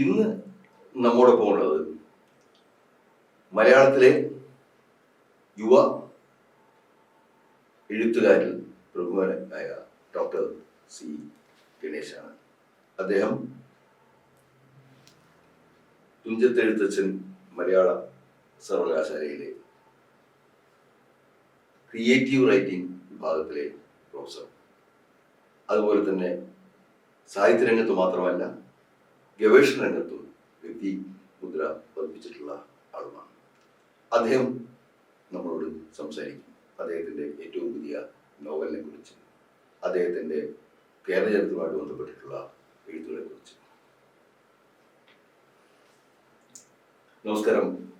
ഇന്ന് നമ്മോടൊപ്പം ഉള്ളത് മലയാളത്തിലെ യുവ എഴുത്തുകാരിൽ പ്രമുഖനായ ഡോക്ടർ സി ഗണേശാണ്. അദ്ദേഹം തുഞ്ചത്തെഴുത്തച്ഛൻ മലയാള സർവകലാശാലയിലെ ക്രിയേറ്റീവ് റൈറ്റിംഗ് വിഭാഗത്തിലെ പ്രൊഫസർ. അതുപോലെ തന്നെ സാഹിത്യരംഗത്ത് മാത്രമല്ല ഗവേഷണ രംഗത്തും വ്യക്തി മുദ്ര പതിപ്പിച്ചിട്ടുള്ള ആളുമാണ്. അദ്ദേഹം നമ്മളോട് സംസാരിക്കും. അദ്ദേഹത്തിന്റെ ഏറ്റവും പുതിയ നോവലിനെ കുറിച്ച് അദ്ദേഹത്തിന്റെ കേരള ചരിത്രവുമായിട്ട് ബന്ധപ്പെട്ടിട്ടുള്ള എഴുത്തുകളെ കുറിച്ച്. നമസ്കാരം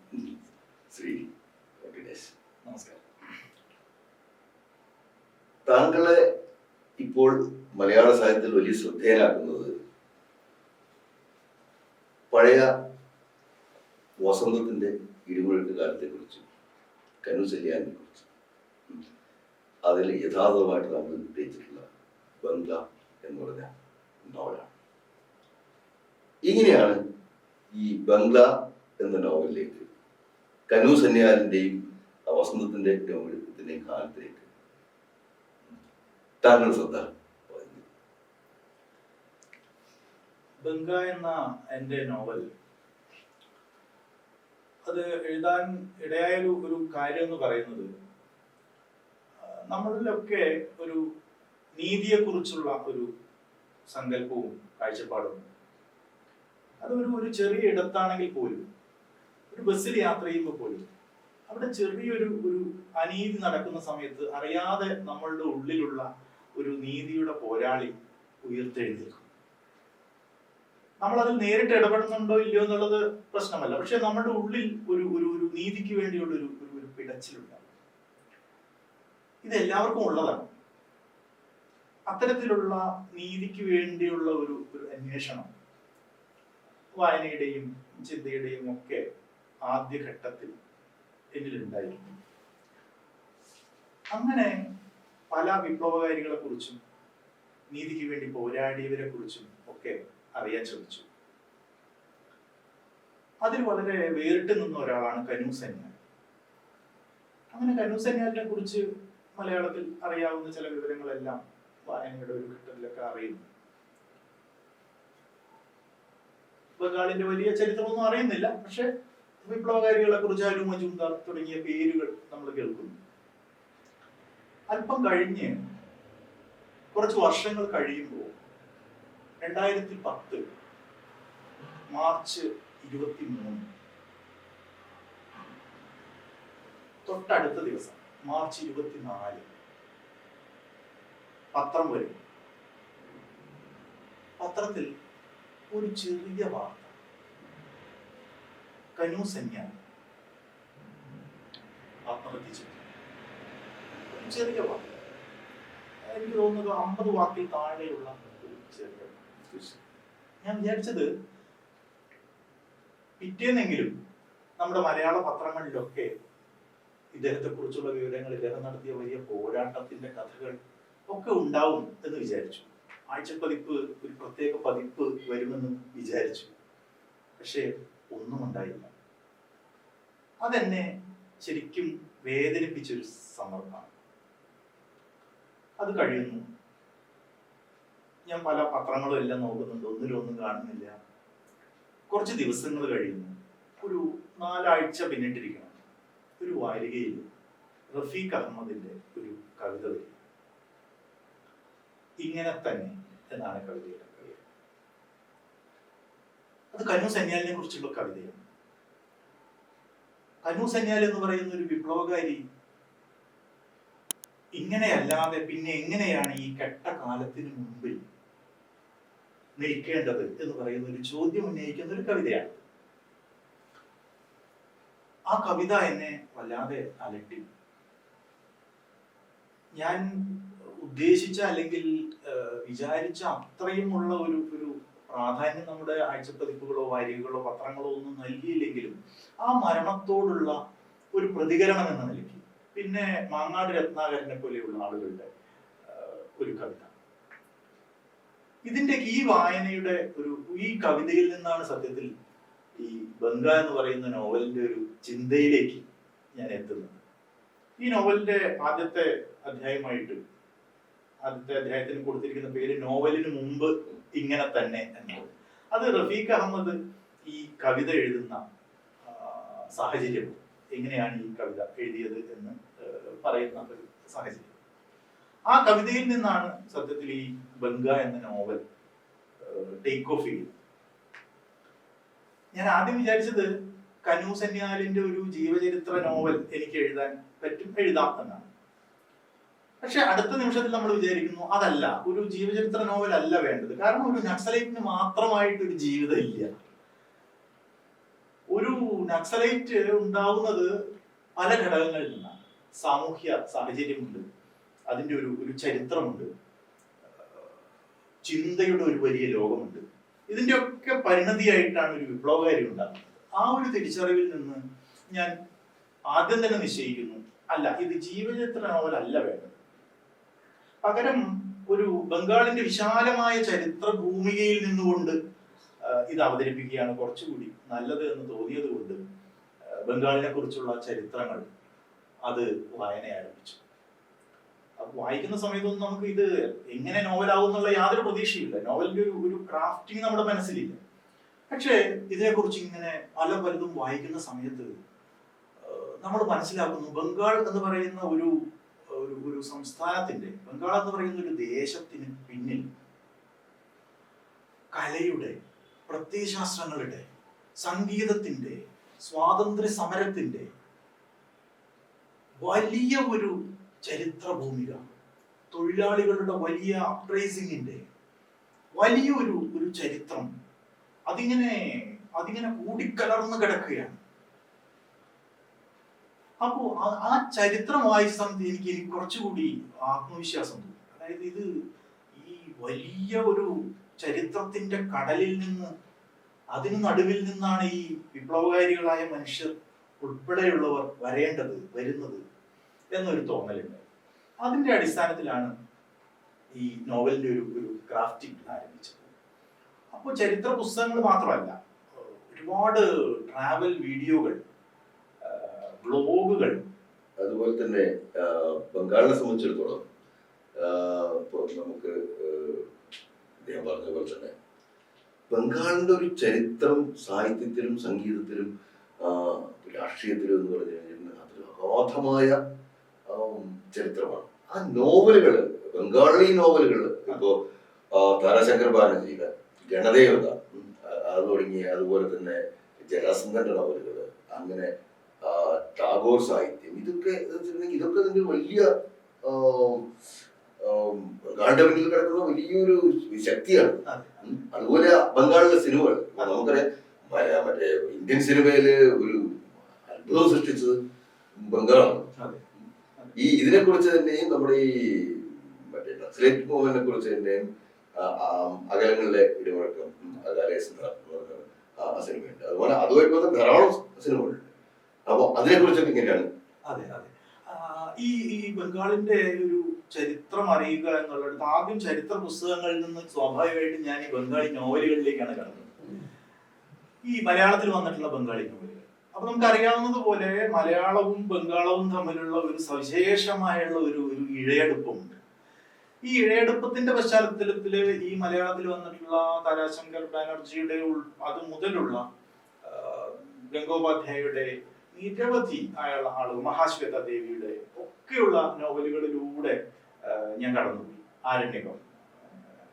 ശ്രീ ഗണേശ് നമസ്കാരം. താങ്കളെ ഇപ്പോൾ മലയാള സാഹിത്യത്തിൽ വലിയ ശ്രദ്ധേയനാക്കുന്നത് പഴയ വസന്തത്തിന്റെ ഇടിമുഴക്ക് കാലത്തെക്കുറിച്ച് കനു ചെല്ലിയാനെ കുറിച്ച് അതിൽ യഥാർത്ഥമായിട്ട് നമ്മൾ ഉദ്ദേശിച്ചിട്ടുള്ള ബംഗ്ല എന്ന് പറഞ്ഞ നോവലാണ്. ഇങ്ങനെയാണ് ഈ ബംഗ്ല എന്ന നോവലിലേക്ക് കനു സന്യാലിന്റെയും വസന്തത്തിന്റെ ഇടിമുഴക്കത്തിന്റെയും കാലത്തിലേക്ക് താങ്കൾ ശ്രദ്ധ ബംഗ എന്ന എന്റെ നോവൽ. അത് എഴുതാൻ ഇടയായ ഒരു ഒരു കാര്യം എന്ന് പറയുന്നത് നമ്മളിലൊക്കെ ഒരു നീതിയെക്കുറിച്ചുള്ള ഒരു സങ്കല്പവും കാഴ്ചപ്പാടും. അതൊരു ഒരു ചെറിയ ഇടത്താണെങ്കിൽ പോലും ഒരു ബസ്സിൽ യാത്ര ചെയ്യുമ്പോൾ പോലും അവിടെ ചെറിയൊരു ഒരു അനീതി നടക്കുന്ന സമയത്ത് അറിയാതെ നമ്മളുടെ ഉള്ളിലുള്ള ഒരു നീതിയുടെ പോരാളി ഉയർത്തെഴുന്നേൽക്കും. നമ്മൾ അതിൽ നേരിട്ട് ഇടപെടുന്നുണ്ടോ ഇല്ലയോ എന്നുള്ളത് പ്രശ്നമല്ല. പക്ഷെ നമ്മുടെ ഉള്ളിൽ ഒരു ഒരു ഒരു നീതിക്ക് വേണ്ടിയുള്ള ഒരു ഒരു പിടച്ചിലുണ്ടാവും ഇത് എല്ലാവർക്കും ഉള്ളതാണ്. അത്തരത്തിലുള്ള നീതിക്ക് വേണ്ടിയുള്ള ഒരു ഒരു അന്വേഷണം വായനയുടെയും ചിന്തയുടെയും ഒക്കെ ആദ്യഘട്ടത്തിൽ എന്നിലുണ്ടായിരുന്നു. അങ്ങനെ പല വിപ്ലവകാരികളെ കുറിച്ചും നീതിക്ക് വേണ്ടി പോരാടിയവരെ കുറിച്ചും ഒക്കെ അറിയാൻ ശ്രമിച്ചു. അതിൽ വളരെ വേറിട്ട് നിന്ന ഒരാളാണ് കനു സന്യാൽ. അങ്ങനെ കനു സന്യാലിനെ കുറിച്ച് മലയാളത്തിൽ അറിയാവുന്ന ചില വിവരങ്ങളെല്ലാം വായനയുടെ ഒരു ഘട്ടത്തിലൊക്കെ അറിയുന്നു. ബംഗാളിന്റെ വലിയ ചരിത്രമൊന്നും അറിയുന്നില്ല പക്ഷെ വിപ്ലവകാരികളെ കുറിച്ച് അരു മജുംദാർ തുടങ്ങിയ പേരുകൾ നമ്മൾ കേൾക്കുന്നു. അല്പം കഴിഞ്ഞ് കുറച്ച് വർഷങ്ങൾ കഴിയുമ്പോൾ രണ്ടായിരത്തി പത്ത് മാർച്ച് ഇരുപത്തി മൂന്ന് തൊട്ടടുത്ത ദിവസം മാർച്ച് ഇരുപത്തിനാല്. പത്രം വരും. പത്രത്തിൽ ഒരു ചെറിയ വാർത്ത. കനു സന്യാൻ ആത്മഹത്യ ചെറിയ വാർത്ത. എനിക്ക് തോന്നുന്നത് അമ്പത് വാക്കിൽ താഴെയുള്ള ഒരു ചെറിയ. ഞാൻ വിചാരിച്ചത് പിറ്റേന്നെങ്കിലും നമ്മുടെ മലയാള പത്രങ്ങളിലൊക്കെ ഇദ്ദേഹത്തെ കുറിച്ചുള്ള വിവരങ്ങൾ ഇദ്ദേഹം നടത്തിയ വലിയ പോരാട്ടത്തിന്റെ കഥകൾ ഒക്കെ ഉണ്ടാവും എന്ന് വിചാരിച്ചു. ആഴ്ചപ്പതിപ്പ് ഒരു പ്രത്യേക പതിപ്പ് വരുമെന്ന് വിചാരിച്ചു. പക്ഷേ ഒന്നും ഉണ്ടായില്ല. അതെന്നെ ശരിക്കും വേദനിപ്പിച്ചൊരു സന്ദർഭമാണ് അത് കഴിയുന്നു. ഞാൻ പല പത്രങ്ങളും എല്ലാം നോക്കുന്നുണ്ട്. ഒന്നിലൊന്നും കാണുന്നില്ല. കുറച്ച് ദിവസങ്ങൾ കഴിയുന്നു. ഒരു നാലാഴ്ച പിന്നിട്ടിരിക്കണം. ഒരു വാരികയിൽ റഫീഖ് അഹമ്മദിന്റെ ഒരു കവിത വരും. ഇങ്ങനെ തന്നെ എന്നാണ് കവിതയുടെ അത് കനു സന്യാലിനെ കുറിച്ചുള്ള കവിതയാണ്. കനു സന്യാൽ എന്ന് പറയുന്ന ഒരു വിപ്ലവകാരി ഇങ്ങനെയല്ലാതെ പിന്നെ എങ്ങനെയാണ് ഈ കെട്ട കാലത്തിന് മുമ്പിൽ നിൽക്കേണ്ടത് എന്ന് പറയുന്ന ഒരു ചോദ്യം ഉന്നയിക്കുന്ന ഒരു കവിതയാണ്. ആ കവിത എന്നെ വല്ലാതെ അലട്ടി. ഞാൻ ഉദ്ദേശിച്ച അല്ലെങ്കിൽ വിചാരിച്ച അത്രയും ഉള്ള ഒരു ഒരു പ്രാധാന്യം നമ്മുടെ ആഴ്ചപ്പതിപ്പുകളോ വാരികകളോ പത്രങ്ങളോ ഒന്നും നൽകിയില്ലെങ്കിലും ആ മരണത്തോടുള്ള ഒരു പ്രതികരണം എന്ന നിലയ്ക്ക്. പിന്നെ മാങ്ങാട് രത്നാകരനെ പോലെയുള്ള ആളുകളുടെ ഒരു കവിത. ഇതിന്റെ ഈ വായനയുടെ ഒരു ഈ കവിതയിൽ നിന്നാണ് സത്യത്തിൽ ഈ ബംഗ എന്ന് പറയുന്ന നോവലിന്റെ ഒരു ചിന്തയിലേക്ക് ഞാൻ എത്തുന്നത്. ഈ നോവലിന്റെ ആദ്യത്തെ അധ്യായമായിട്ട് ആദ്യത്തെ അധ്യായത്തിന് കൊടുത്തിരിക്കുന്ന പേര് നോവലിന് മുമ്പ് ഇങ്ങനെ തന്നെ എന്നുള്ളത് അത് റഫീഖ് അഹമ്മദ് ഈ കവിത എഴുതുന്ന സാഹചര്യം എങ്ങനെയാണ് ഈ കവിത എഴുതിയത് എന്ന് പറയുന്ന ഒരു സാഹചര്യം. ആ കവിതയിൽ നിന്നാണ് സത്യത്തിൽ ഈ ബംഗ എന്ന നോവൽ ടേക്ക് ഓഫ് ചെയ്തത്. ഞാൻ ആദ്യം വിചാരിച്ചത് കനു സന്യാലിന്റെ ഒരു ജീവചരിത്ര നോവൽ എനിക്ക് എഴുതാൻ പറ്റും എഴുതാം എന്നാണ്. പക്ഷെ അടുത്ത നിമിഷത്തിൽ നമ്മൾ വിചാരിക്കുന്നു അതല്ല ഒരു ജീവചരിത്ര നോവൽ അല്ല വേണ്ടത്. കാരണം ഒരു നക്സലൈറ്റിന് മാത്രമായിട്ട് ഒരു ജീവിതം ഇല്ല. ഒരു നക്സലൈറ്റ് ഉണ്ടാവുന്നത് പല ഘടകങ്ങളിൽ നിന്നാണ്. സാമൂഹ്യ സാഹചര്യമുണ്ട്. അതിന്റെ ഒരു ഒരു ചരിത്രമുണ്ട്. ചിന്തയുടെ ഒരു വലിയ ലോകമുണ്ട്. ഇതിന്റെ ഒക്കെ പരിണതിയായിട്ടാണ് ഒരു വിപ്ലവകാരി ഉണ്ടാകുന്നത്. ആ ഒരു തിരിച്ചറിവിൽ നിന്ന് ഞാൻ ആദ്യം തന്നെ നിശ്ചയിക്കുന്നു. അല്ല ഇത് ജീവചരിത്ര നോവലല്ല വേണ്ടത്. പകരം ഒരു ബംഗാളിന്റെ വിശാലമായ ചരിത്ര ഭൂമികയിൽ നിന്നുകൊണ്ട് ഇത് അവതരിപ്പിക്കുകയാണ് കുറച്ചുകൂടി നല്ലത് എന്ന് തോന്നിയത് കൊണ്ട് ബംഗാളിനെ കുറിച്ചുള്ള ചരിത്രങ്ങൾ അത് വായന ആരംഭിച്ചു വായിക്കുന്ന സമയത്തൊന്നും നമുക്ക് ഇത് എങ്ങനെ നോവലാവും എന്നുള്ള യാതൊരു പ്രതീക്ഷയില്ല നോവലിന്റെ ഒരു ഒരു ക്രാഫ്റ്റിംഗ് നമ്മുടെ മനസ്സിലില്ല. പക്ഷേ ഇതിനെക്കുറിച്ച് ഇങ്ങനെ പല പലതും വായിക്കുന്ന സമയത്ത് നമ്മൾ മനസ്സിലാക്കുന്നു. ബംഗാൾ എന്ന് പറയുന്ന ഒരു ഒരു സംസ്ഥാനത്തിന്റെ ബംഗാൾ എന്ന് പറയുന്ന ഒരു ദേശത്തിന് പിന്നിൽ കലയുടെ പ്രത്യയശാസ്ത്രങ്ങളുടെ സംഗീതത്തിന്റെ സ്വാതന്ത്ര്യ സമരത്തിന്റെ വലിയ ഒരു ചരിത്ര ഭൂമിക തൊഴിലാളികളുടെ വലിയ അപ്രൈസിങ്ങിന്റെ വലിയൊരു ഒരു ചരിത്രം. അതിങ്ങനെ അതിങ്ങനെ കൂടിക്കലർന്ന് കിടക്കുകയാണ്. അപ്പോ ആ- ചരിത്രം വായിച്ച സമയത്ത് എനിക്ക് എനിക്ക് കുറച്ചുകൂടി ആത്മവിശ്വാസം തോന്നി. അതായത് ഇത് ഈ വലിയ ഒരു ചരിത്രത്തിന്റെ കടലിൽ നിന്ന് അതിന് നടുവിൽ നിന്നാണ് ഈ വിപ്ലവകാരികളായ മനുഷ്യർ ഉൾപ്പെടെയുള്ളവർ വരേണ്ടത് വരുന്നത്. എന്നൊരു തോന്നലുണ്ട്. അതിന്റെ അടിസ്ഥാനത്തിലാണ് ഈ നോവലിന്റെ ഒരു ഒരു ക്രാഫ്റ്റിംഗ് ആരംഭിച്ചത്. അപ്പോൾ ചരിത്ര പുസ്തകങ്ങൾ മാത്രമല്ല ഒരുപാട് ട്രാവൽ വീഡിയോകൾ ബ്ലോഗുകൾ അതുപോലെ തന്നെ ബംഗാളിനെ സംബന്ധിച്ചിടത്തോളം നമുക്ക് അദ്ദേഹം പറഞ്ഞ പോലെ തന്നെ ബംഗാളിന്റെ ഒരു ചരിത്രം സാഹിത്യത്തിലും സംഗീതത്തിലും രാഷ്ട്രീയത്തിലും എന്ന് പറഞ്ഞു കഴിഞ്ഞാൽ അതൊരു അഗാധമായ ചരിത്രമാണ് ആ നോവലുകൾ ബംഗാളി നോവലുകൾ ഇപ്പോ താരാശങ്കർ ബാനർജിയുടെ ഗണദേവത അത് തുടങ്ങി അതുപോലെ തന്നെ ജലാസന്ധന്റെ നോവലുകൾ അങ്ങനെ ടാഗോർ സാഹിത്യം ഇതൊക്കെ ഇതൊക്കെ തന്നെ വലിയ പിന്നിൽ കിടക്കുന്ന വലിയൊരു ശക്തിയാണ്. അതുപോലെ ബംഗാളിലെ സിനിമകൾ നമുക്കറിയാം മറ്റേ ഇന്ത്യൻ സിനിമയിൽ ഒരു അത്ഭുതം സൃഷ്ടിച്ചത് ബംഗാളാണ്. ഈ ഇതിനെ കുറിച്ച് തന്നെയും നമ്മുടെ ഈ മറ്റേ നക്സലേറ്റ് മൂവ്മെന്റിനെ കുറിച്ച് തന്നെയും അകലങ്ങളിലെ ഇടിമുഴക്കം സിനിമയുണ്ട്. അതുപോലെ അതുമായി ധാരാളം സിനിമകളുണ്ട്. അപ്പൊ അതിനെ കുറിച്ചൊക്കെ ഇങ്ങനെയാണ് അതെ അതെ. ഈ ഈ ബംഗാളിന്റെ ഒരു ചരിത്രം അറിയുക എന്നുള്ളത് ആദ്യം ചരിത്ര പുസ്തകങ്ങളിൽ നിന്ന് സ്വാഭാവികമായിട്ടും ഞാൻ ഈ ബംഗാളി നോവലുകളിലേക്കാണ് കടന്നത്. ഈ മലയാളത്തിൽ വന്നിട്ടുള്ള ബംഗാളി നോവലുകൾ. അപ്പൊ നമുക്ക് അറിയാവുന്നത് പോലെ മലയാളവും ബംഗാളവും തമ്മിലുള്ള ഒരു സവിശേഷമായുള്ള ഒരു ഒരു ഇഴയടുപ്പമുണ്ട് ഈ ഇഴയടുപ്പത്തിന്റെ പശ്ചാത്തലത്തിൽ ഈ മലയാളത്തിൽ വന്നിട്ടുള്ള താരാശങ്കർ ബാനർജിയുടെ അത് മുതലുള്ള ഗംഗോപാധ്യായയുടെ നിരവധി ആയുള്ള ആളുകൾ മഹാശ്വേത ദേവിയുടെ ഒക്കെയുള്ള നോവലുകളിലൂടെ ഞാൻ കടന്നുപോയി. ആരണ്യകം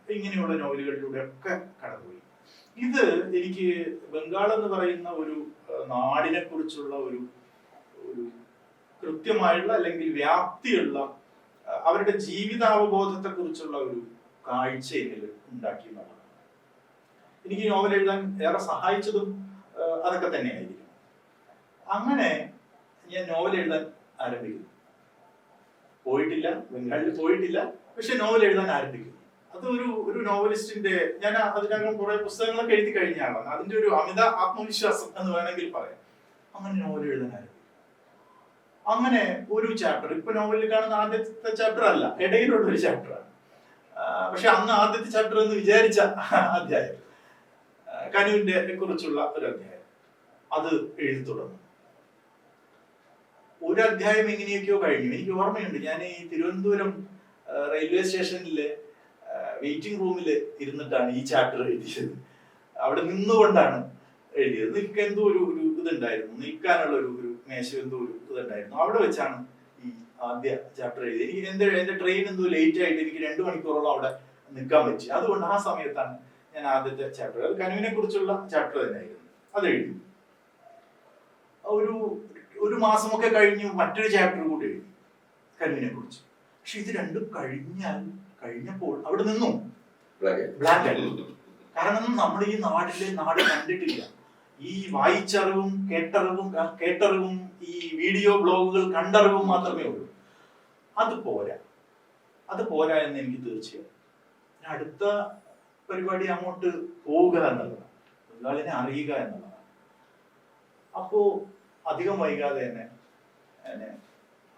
ഇങ്ങനെയുള്ള നോവലുകളിലൂടെ ഒക്കെ കടന്നുപോയി. ഇത് എനിക്ക് ബംഗാൾ എന്ന് പറയുന്ന ഒരു നാടിനെ കുറിച്ചുള്ള ഒരു ഒരു കൃത്യമായുള്ള അല്ലെങ്കിൽ വ്യാപ്തിയുള്ള അവരുടെ ജീവിതാവബോധത്തെ കുറിച്ചുള്ള ഒരു കാഴ്ച എന്നിൽ ഉണ്ടാക്കി എന്നുള്ളതാണ്. എനിക്ക് നോവൽ എഴുതാൻ ഏറെ സഹായിച്ചതും അതൊക്കെ തന്നെയായിരിക്കും. അങ്ങനെ ഞാൻ നോവൽ എഴുതാൻ ആരംഭിക്കുന്നു. പോയിട്ടില്ല ബംഗാളിൽ പോയിട്ടില്ല പക്ഷെ നോവൽ എഴുതാൻ ആരംഭിക്കുന്നു. അത് ഒരു ഒരു നോവലിസ്റ്റിന്റെ ഞാൻ അതിനകം കുറെ പുസ്തകങ്ങളൊക്കെ എഴുതി കഴിഞ്ഞ ആളാണ് അതിന്റെ ഒരു അമിത ആത്മവിശ്വാസം എന്ന് വേണമെങ്കിൽ പറയാം. അങ്ങനെ നോവൽ എഴുതാനായിരുന്നു അങ്ങനെ ഒരു ചാപ്റ്റർ ഇപ്പൊ നോവലിൽ കാണുന്ന ആദ്യത്തെ ചാപ്റ്റർ അല്ല ഇടയിലുള്ള ഒരു ചാപ്റ്ററാണ് പക്ഷെ അന്ന് ആദ്യത്തെ ചാപ്റ്റർ എന്ന് വിചാരിച്ച അധ്യായം. കനുവിന്റെ കുറിച്ചുള്ള ഒരു അധ്യായം. അത് എഴുതി തുടങ്ങും. ഒരു അധ്യായം എങ്ങനെയൊക്കെയോ കഴിഞ്ഞു. എനിക്ക് ഓർമ്മയുണ്ട് ഞാൻ ഈ തിരുവനന്തപുരം റെയിൽവേ സ്റ്റേഷനിലെ വെയിറ്റിംഗ് റൂമിൽ ഇരുന്നിട്ടാണ് ഈ ചാപ്റ്റർ എഴുതിയത്. അവിടെ നിന്നുകൊണ്ടാണ് എഴുതിയത്. നിൽക്ക എന്തോ ഒരു ഒരു ഇതുണ്ടായിരുന്നു. നിൽക്കാനുള്ള ഒരു ഒരു മേശ എന്തോ ഒരു ഇതുണ്ടായിരുന്നു. അവിടെ വെച്ചാണ് ഈ ആദ്യ ചാപ്റ്റർ എഴുതിയത്. എനിക്ക് എന്റെ എന്റെ ട്രെയിൻ എന്തോ ലേറ്റ് ആയിട്ട് എനിക്ക് രണ്ട് മണിക്കൂറോളം അവിടെ നിൽക്കാൻ പറ്റി. അതുകൊണ്ട് ആ സമയത്താണ് ഞാൻ ആദ്യത്തെ ചാപ്റ്റർ അത് കനുവിനെ കുറിച്ചുള്ള ചാപ്റ്റർ തന്നെയായിരുന്നു. അത് എഴുതി. ഒരു ഒരു മാസമൊക്കെ കഴിഞ്ഞു മറ്റൊരു ചാപ്റ്റർ കൂടി എഴുതി കനുവിനെ കുറിച്ച്. പക്ഷെ ഇത് രണ്ടും കഴിഞ്ഞാൽ കഴിഞ്ഞപ്പോൾ അവിടെ നിന്നു. ബ്ലാക്ക് കാരണം നമ്മൾ ഈ നാടിലെ നാട് കണ്ടിട്ടില്ല. ഈ വായിച്ചറിവും കേട്ടറിവും കേട്ടറിവും ഈ വീഡിയോ ബ്ലോഗുകൾ കണ്ടറിവും മാത്രമേ ഉള്ളൂ. അത് പോരാ. അത് പോരാ എന്ന് എനിക്ക് തീർച്ചയായും. അടുത്ത പരിപാടി അങ്ങോട്ട് പോവുക എന്നുള്ളതാണ്. ബംഗാളിനെ അറിയുക എന്നുള്ളതാണ്. അപ്പോ അധികം വൈകാതെ തന്നെ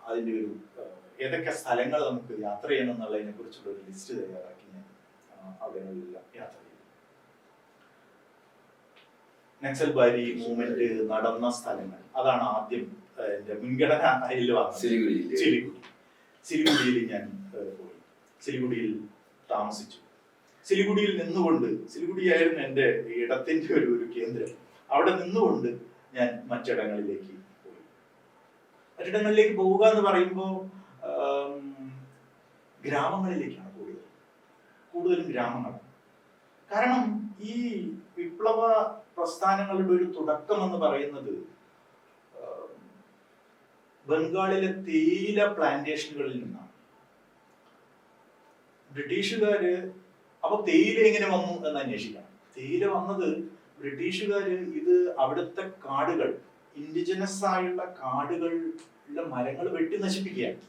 അതിന്റെ ഒരു ഏതൊക്കെ സ്ഥലങ്ങൾ നമുക്ക് യാത്ര ചെയ്യണം എന്നുള്ളതിനെ കുറിച്ചുള്ള ഒരു ലിസ്റ്റ് തയ്യാറാക്കി ഞാൻ അവിടെയെല്ലാം യാത്ര ചെയ്തു. നക്സൽ ബാരി മൂവ്മെന്റ് നടന്ന സ്ഥലങ്ങൾ. അതാണ് ആദ്യം എന്റെ മുൻഗണന അതിൽ വന്നത്. സിലിഗുരി സിലിഗുഡിയിൽ ഞാൻ പോയി. സിലിഗുഡിയിൽ താമസിച്ചു. സിലിഗുഡിയിൽ നിന്നുകൊണ്ട് സിലിഗുഡിയായിരുന്നു എന്റെ ഇടത്തിന്റെ ഒരു ഒരു കേന്ദ്രം. അവിടെ നിന്നുകൊണ്ട് ഞാൻ മറ്റിടങ്ങളിലേക്ക് പോയി. മറ്റിടങ്ങളിലേക്ക് പോവുക എന്ന് പറയുമ്പോൾ ഗ്രാമങ്ങളിലേക്കാണ് കൂടുതൽ കൂടുതലും ഗ്രാമങ്ങൾ. കാരണം ഈ വിപ്ലവ പ്രസ്ഥാനങ്ങളുടെ ഒരു തുടക്കം എന്ന് പറയുന്നത് ബംഗാളിലെ തേയില പ്ലാന്റേഷനുകളിൽ നിന്നാണ്. ബ്രിട്ടീഷുകാര് അപ്പൊ തേയില എങ്ങനെ വന്നു എന്ന് അന്വേഷിക്കണം തേയില വന്നത് ബ്രിട്ടീഷുകാര് ഇത് അവിടുത്തെ കാടുകൾ ഇൻഡിജിനസ് ആയുള്ള കാടുകളിലെ മരങ്ങൾ വെട്ടി നശിപ്പിക്കുകയാണ്.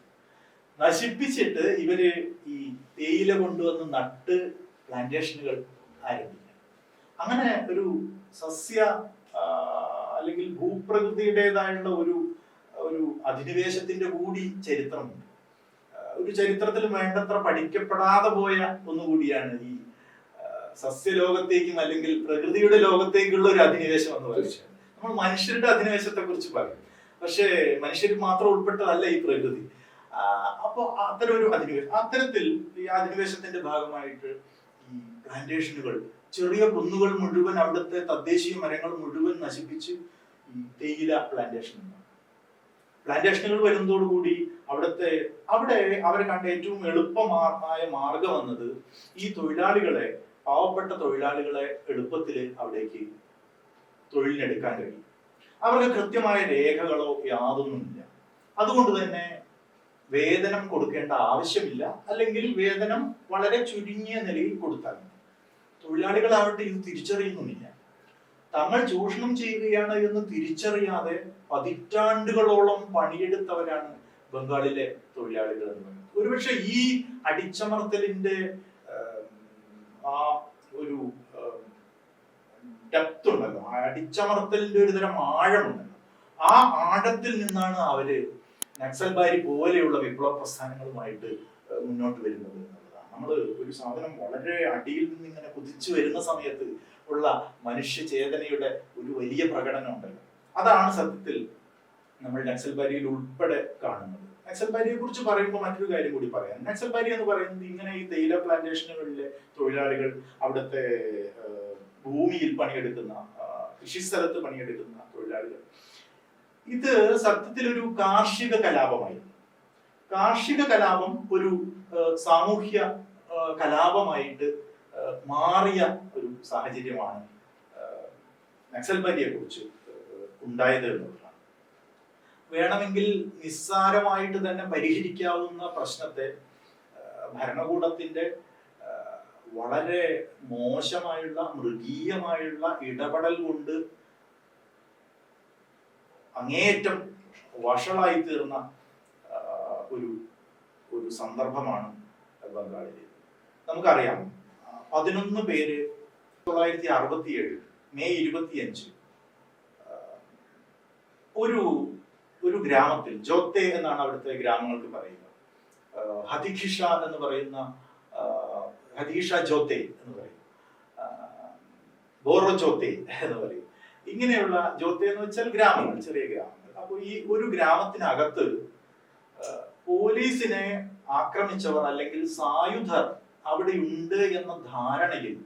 നശിപ്പിച്ചിട്ട് ഇവർ ഈ തേയില കൊണ്ടുവന്ന് നട്ട് പ്ലാന്റേഷനുകൾ ആരംഭിക്കുക. അങ്ങനെ ഒരു സസ്യ അല്ലെങ്കിൽ ഭൂപ്രകൃതിയുടേതായുള്ള ഒരു ഒരു അധിനിവേശത്തിന്റെ കൂടി ചരിത്രമുണ്ട്. ഒരു ചരിത്രത്തിൽ വേണ്ടത്ര പഠിക്കപ്പെടാതെ പോയ ഒന്നുകൂടിയാണ് ഈ സസ്യലോകത്തേക്കും അല്ലെങ്കിൽ പ്രകൃതിയുടെ ലോകത്തേക്കുള്ള ഒരു അധിനിവേശം എന്ന് പറയുന്നത്. നമ്മൾ മനുഷ്യരുടെ അധിനിവേശത്തെ കുറിച്ച് പറയും. പക്ഷേ മനുഷ്യർ മാത്രം ഉൾപ്പെട്ടതല്ല ഈ പ്രകൃതി. ആ, അപ്പൊ അത്തരം ഒരു അധിനിവേശം അത്തരത്തിൽ ഈ അധിനിവേശത്തിന്റെ ഭാഗമായിട്ട് ഈ പ്ലാന്റേഷനുകൾ ചെറിയ കുന്നുകൾ മുഴുവൻ അവിടുത്തെ തദ്ദേശീയ മരങ്ങൾ മുഴുവൻ നശിപ്പിച്ച് തേയില പ്ലാന്റേഷൻ പ്ലാന്റേഷനുകൾ വരുന്നതോടുകൂടി അവിടുത്തെ അവിടെ അവർ കണ്ട ഏറ്റവും എളുപ്പമായ മാർഗം എന്നത് ഈ തൊഴിലാളികളെ പാവപ്പെട്ട തൊഴിലാളികളെ എളുപ്പത്തിൽ അവിടേക്ക് തൊഴിലിനെടുക്കാൻ കഴിയും. അവർക്ക് കൃത്യമായ രേഖകളോ യാതൊന്നുമില്ല. അതുകൊണ്ട് തന്നെ വേതനം കൊടുക്കേണ്ട ആവശ്യമില്ല. അല്ലെങ്കിൽ വേതനം വളരെ ചുരുങ്ങിയ നിലയിൽ കൊടുത്താൽ മതി. തൊഴിലാളികളാവട്ടെ ഇത് തിരിച്ചറിയുന്നുമില്ല. തങ്ങൾ ചൂഷണം ചെയ്യുകയാണ് എന്ന് തിരിച്ചറിയാതെ പതിറ്റാണ്ടുകളോളം പണിയെടുത്തവരാണ് ബംഗാളിലെ തൊഴിലാളികൾ എന്ന് ഒരുപക്ഷെ ഈ അടിച്ചമർത്തലിന്റെ ആ ഒരു ഡെപ്ത് ഉണ്ടല്ലോ. അടിച്ചമർത്തലിന്റെ ഒരു തരം ആഴമുണ്ടല്ലോ. ആ ആഴത്തിൽ നിന്നാണ് അവർ നക്സൽബാരി പോലെയുള്ള വിപ്ലവ പ്രസ്ഥാനങ്ങളുമായിട്ട് മുന്നോട്ട് വരുന്നത് എന്നുള്ളതാണ്. നമ്മൾ ഒരു സാധനം വളരെ അടിയിൽ നിന്ന് ഇങ്ങനെ കുതിച്ചു വരുന്ന സമയത്ത് ഉള്ള മനുഷ്യ ചേതനയുടെ ഒരു വലിയ പ്രകടനം ഉണ്ടല്ലോ. അതാണ് സത്യത്തിൽ നമ്മൾ നക്സൽബാരിയിൽ ഉൾപ്പെടെ കാണുന്നത്. നക്സൽബാരിയെ കുറിച്ച് പറയുമ്പോൾ മറ്റൊരു കാര്യം കൂടി പറയാം. നക്സൽബാരി എന്ന് പറയുന്നത് ഇങ്ങനെ ഈ തേയില പ്ലാന്റേഷനുകളിലെ തൊഴിലാളികൾ അവിടുത്തെ ഭൂമിയിൽ പണിയെടുക്കുന്ന കൃഷി സ്ഥലത്ത് പണിയെടുക്കുന്ന തൊഴിലാളികൾ. ഇത് സത്യത്തിൽ ഒരു കാർഷിക കലാപമായി. കാർഷിക കലാപം ഒരു സാമൂഹ്യ കലാപമായിട്ട് മാറിയ ഒരു സാഹചര്യമാണ് നക്സൽ കുറിച്ച് ഉണ്ടായത് എന്നുള്ളതാണ്. വേണമെങ്കിൽ നിസ്സാരമായിട്ട് തന്നെ പരിഹരിക്കാവുന്ന പ്രശ്നത്തെ ഭരണകൂടത്തിന്റെ വളരെ മോശമായുള്ള മൃഗീയമായുള്ള ഇടപെടൽ കൊണ്ട് അങ്ങേയറ്റം വഷളായി തീർന്ന ഒരു ഒരു സന്ദർഭമാണ് ബംഗാളിൽ നമുക്കറിയാം പതിനൊന്ന് പേര് തൊള്ളായിരത്തി അറുപത്തി ഏഴ് മെയ് ഇരുപത്തിയഞ്ച് ഒരു ഒരു ഗ്രാമത്തിൽ ജോത്തെ എന്നാണ് അവിടുത്തെ ഗ്രാമങ്ങൾക്ക് പറയുന്നത്. ഹതിഖിഷ എന്ന് പറയുന്ന ഹദീഷ ജോത്തെ എന്ന് പറയും. ബോറോ ജോത്തെ എന്ന് പറയും. ഇങ്ങനെയുള്ള ജോത്തെ എന്ന് വെച്ചാൽ ഗ്രാമങ്ങൾ ചെറിയ ഗ്രാമങ്ങൾ. അപ്പോൾ ഈ ഒരു ഗ്രാമത്തിനകത്ത് പോലീസിനെ ആക്രമിച്ചവർ അല്ലെങ്കിൽ സായുധർ അവിടെ ഉണ്ട് എന്ന ധാരണയിൽ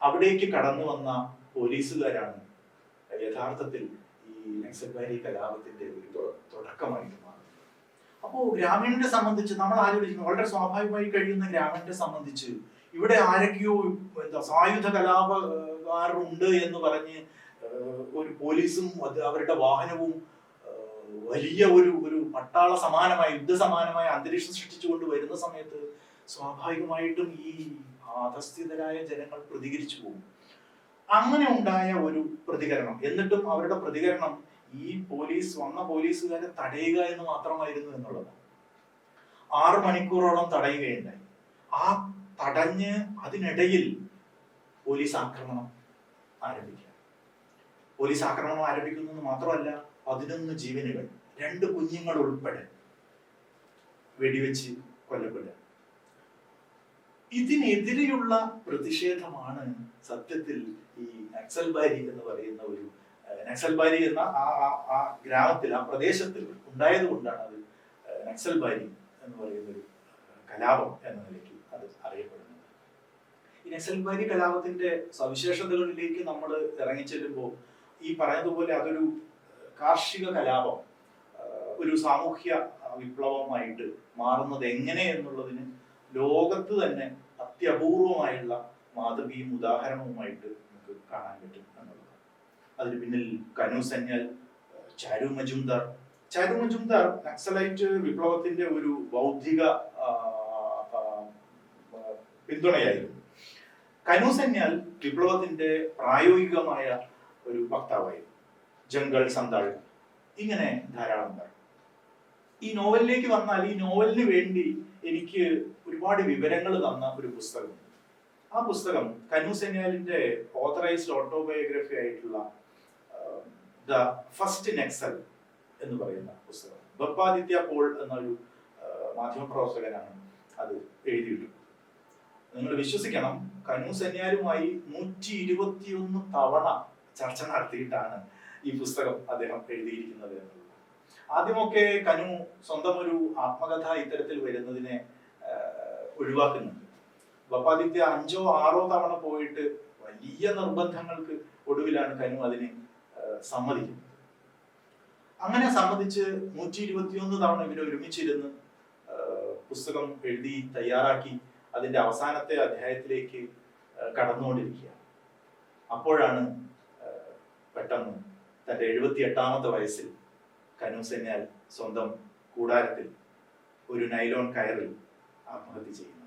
അവിടേക്ക് കടന്നു വന്ന പോലീസുകാരാണ് യഥാർത്ഥത്തിൽ ഈ നക്സൽബാരി കലാപത്തിന്റെ ഒരു തുടക്കമായിട്ട് മാറുന്നത്. അപ്പോ ഗ്രാമീണനെ സംബന്ധിച്ച് നമ്മൾ ആലോചിക്കുന്നു. വളരെ സ്വാഭാവികമായി കഴിയുന്ന ഗ്രാമീണനെ സംബന്ധിച്ച് ഇവിടെ ആരൊക്കെയോ എന്താ സായുധ കലാപകാരുണ്ട് എന്ന് പറഞ്ഞ് ഒരു പോലീസും അത് അവരുടെ വാഹനവും വലിയ ഒരു ഒരു പട്ടാള സമാനമായ യുദ്ധ സമാനമായ അന്തരീക്ഷം സൃഷ്ടിച്ചുകൊണ്ട് വരുന്ന സമയത്ത് സ്വാഭാവികമായിട്ടും ഈ അധസ്ഥിതരായ ജനങ്ങൾ പ്രതികരിച്ചു പോകും. അങ്ങനെ ഉണ്ടായ ഒരു പ്രതികരണം. എന്നിട്ടും അവരുടെ പ്രതികരണം ഈ പോലീസ് വന്ന പോലീസുകാരെ തടയുക എന്ന് മാത്രമായിരുന്നു എന്നുള്ളത്. ആറു മണിക്കൂറോളം തടയുകയുണ്ടായി. ആ തടഞ്ഞ് അതിനിടയിൽ പോലീസ് ആക്രമണം ആരംഭിക്കുക. പോലീസ് ആക്രമണം ആരംഭിക്കുന്നു മാത്രമല്ല പതിനൊന്ന് ജീവനുകൾ രണ്ട് കുഞ്ഞുങ്ങൾ ഉൾപ്പെടെ വെടിവെച്ച് കൊല്ലപ്പെടുക. ഇതിനെതിരെയുള്ള പ്രതിഷേധമാണ് സത്യത്തിൽ ഈ നക്സൽബാരി എന്ന് പറയുന്ന ഒരു നക്സൽ നക്സൽബാരി എന്ന ആ ആ- ഗ്രാമത്തിൽ ആ പ്രദേശത്തിൽ ഉണ്ടായത് കൊണ്ടാണ് അത് നക്സൽ നക്സൽബാരി എന്ന് പറയുന്ന ഒരു കലാപം എന്ന നിലയ്ക്ക് അത് അറിയപ്പെടുന്നത്. ഈ നക്സൽബാരി കലാപത്തിന്റെ സവിശേഷതകളിലേക്ക് നമ്മൾ ഇറങ്ങിച്ചെല്ലുമ്പോൾ ഈ പറയുന്നതുപോലെ അതൊരു കാർഷിക കലാപം ഒരു സാമൂഹ്യ വിപ്ലവമായിട്ട് മാറുന്നത് എങ്ങനെ എന്നുള്ളതിന് ലോകത്ത് തന്നെ അത്യപൂർവമായുള്ള മാതൃകയും ഉദാഹരണവുമായിട്ട് നമുക്ക് കാണാൻ പറ്റും എന്നുള്ളത്. അതിന് പിന്നിൽ കനു സന്യാൽ ചാരു മജുംദാർ. ചാരു മജുംദാർ നക്സലൈറ്റ് വിപ്ലവത്തിന്റെ ഒരു ബൗദ്ധിക പിന്തുണയായിരുന്നു. കനു സന്യാൽ വിപ്ലവത്തിന്റെ പ്രായോഗികമായ ഒരു വക്താവായിരുന്നു. ജംഗൾ സന്താൾ. ഇങ്ങനെ ധാരാളം പേർ. ഈ നോവലിലേക്ക് വന്നാൽ ഈ നോവലിന് വേണ്ടി എനിക്ക് ഒരുപാട് വിവരങ്ങൾ തന്ന ഒരു പുസ്തകം ആ പുസ്തകം കനു സെനിയാലിന്റെ ഓതറൈസ്ഡ് ഓട്ടോബയോഗ്രഫി ആയിട്ടുള്ള ദ ഫസ്റ്റ് നെക്സൽ എന്ന് പറയുന്ന പുസ്തകം. ബപ്പാദിത്യ പോൾ എന്നൊരു മാധ്യമപ്രവർത്തകനാണ് അത് എഴുതിയിട്ടുള്ളത്. നിങ്ങൾ വിശ്വസിക്കണം കനു സെനിയാലുമായി നൂറ്റി ഇരുപത്തിയൊന്ന് തവണ ചർച്ച നടത്തിയിട്ടാണ് ഈ പുസ്തകം അദ്ദേഹം എഴുതിയിരിക്കുന്നത് ആദ്യമൊക്കെ കനു സ്വന്തം ഒരു ആത്മകഥ ഇത്തരത്തിൽ വരുന്നതിനെ ഒഴിവാക്കുന്നുണ്ട്. ബപ്പാദിത്യ അഞ്ചോ ആറോ തവണ പോയിട്ട് വലിയ നിർബന്ധങ്ങൾക്ക് ഒടുവിലാണ് കനു അതിനെ സമ്മതിക്കുന്നത്. അങ്ങനെ സമ്മതിച്ച് നൂറ്റി ഇരുപത്തിയൊന്ന് തവണ ഇവർ ഒരുമിച്ചിരുന്ന് പുസ്തകം എഴുതി തയ്യാറാക്കി അതിന്റെ അവസാനത്തെ അധ്യായത്തിലേക്ക് കടന്നുകൊണ്ടിരിക്കുക അപ്പോഴാണ് പെട്ടെന്ന് തന്റെ എഴുപത്തി എട്ടാമത്തെ വയസ്സിൽ കനു സെന്യാൽ സ്വന്തം കൂടാരത്തിൽ ഒരു നൈലോൺ കയറിൽ ആത്മഹത്യ ചെയ്യുന്നു.